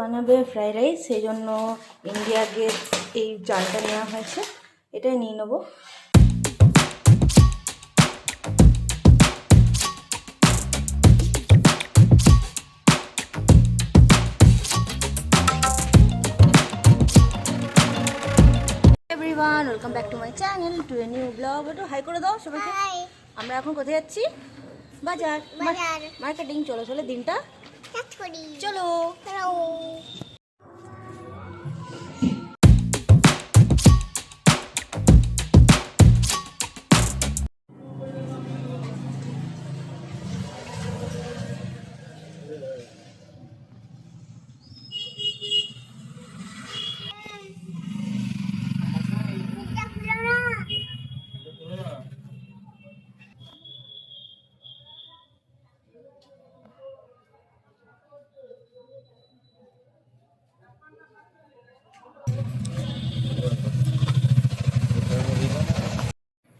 বানাবে fried rice সেই জন্য ইন্ডিয়া গেট এই চালটা নেওয়া হয়েছে। এটাই নিয়ে নেব। Everyone welcome back to my channel to a new vlog একটু হাই করে দাও সবাইকে। আমরা এখন কোথায় যাচ্ছি? বাজার। মার্কেটিং চলো চলে দিনটা। চলো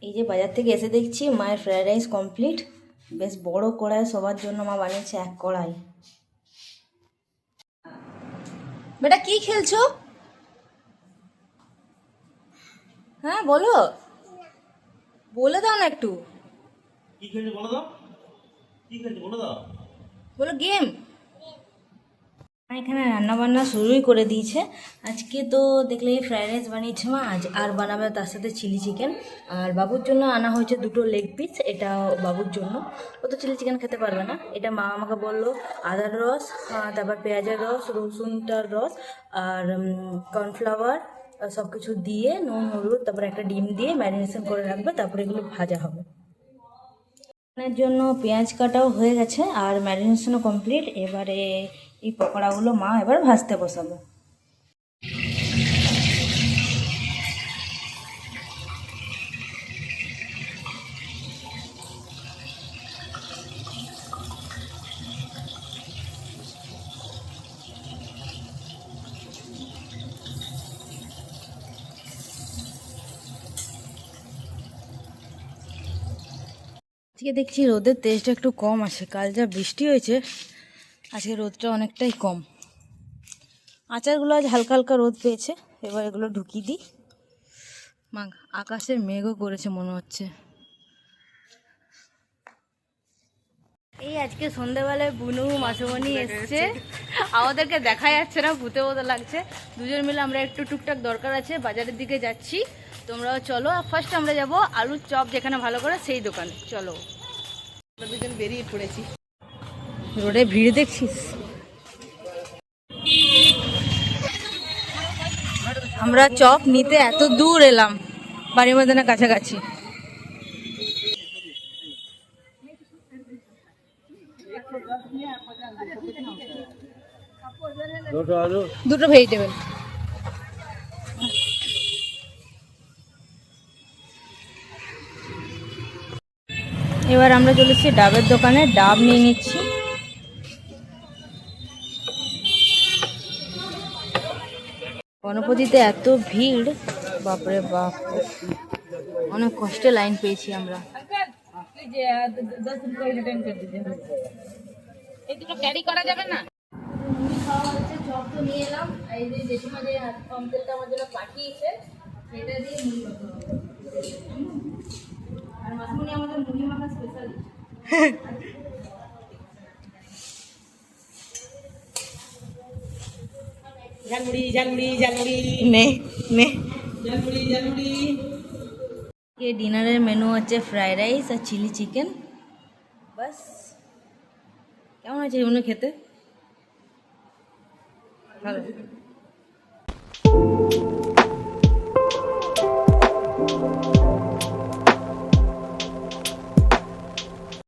এই যে বাজার থেকে এসে দেখছি মায়ের ফ্রায়েড রাইস কমপ্লিট বেশ বড় কড়াই সবার জন্য মা বানিয়েছে এক কড়াই। বেটা কি খেলছো? হ্যাঁ বলো। বলে দাও না একটু। কি খেলছো বলো দাও কি খেলছো বলো দাও বলো গেম এখানে রান্না বান্না শুরুই করে দিয়েছে। আজকে তো দেখলে ফ্রাইড রাইস বানিয়েছে মা, আজ আর বানাবে তার সাথে চিলি চিকেন আর বাবুর জন্য আনা হয়েছে দুটো লেগ পিস এটা বাবুর জন্য। ও তো চিলি চিকেন খেতে পারবে না। এটা মা আমাকে বলল আদার রস তারপর পেঁয়াজের রস, রসুনটার রস, আর কর্নফ্লাওয়ার সব কিছু দিয়ে, নুন, হলুদ, তারপর একটা ডিম দিয়ে ম্যারিনেশন করে রাখবে, তারপরে এগুলো ভাজা হবে। এর জন্য পেঁয়াজ কাটাও হয়ে গেছে আর ম্যারিনেশনও কমপ্লিট। এবারে এই পকোড়াগুলো মা এবার ভাজতে বসাবে। আজকে দেখছি রোদের তেজটা একটু কম আছে। কাল যা বৃষ্টি হয়েছে, আজকে রোদটা অনেকটাই কম। আচারগুলো আজ হালকা হালকা রোদ পেয়েছে, এবার এগুলো ঢুকিয়ে দিই। মা, আকাশে মেঘও করেছে মনে হচ্ছে। এই আজকে সন্ধ্যেবেলায় বুনু, মাসুমণি এসছে। আমাদেরকে দেখা যাচ্ছে না, ভূতে মতো লাগছে। দুজন মিলে আমরা একটু টুকটাক দরকার আছে, বাজারের দিকে যাচ্ছি। তোমরাও চলো আর ফার্স্ট আমরা যাব আলুর চপ যেখানে ভালো করে সেই দোকান। চলো। আমরা দুজন বেরিয়ে পড়েছি। রোডে ভিড় দেখছিস? আমরা চপ নিতে এত দূর এলাম বাড়ির মধ্যে না কাছাকাছি। দুটো ভেজিটেবল এবার আমরা চলেছি ডাবের দোকানে। ডাব নিয়ে নিচ্ছি। গণপতিতে এত ভিড়। বাপরে বাপ। অনেক কষ্টে লাইন পেয়েছি আমরা। খাওয়া হচ্ছে চপ তো নিয়ে এলাম এই যে জেঠিমা যে কম তেলটা আমার জন্য পাঠিয়েছে সেটা দিয়ে ডিনারের মেনু হচ্ছে ফ্রাইড রাইস আর চিলি চিকেন বাস কেমন আছে এগুলো খেতে? ভালো।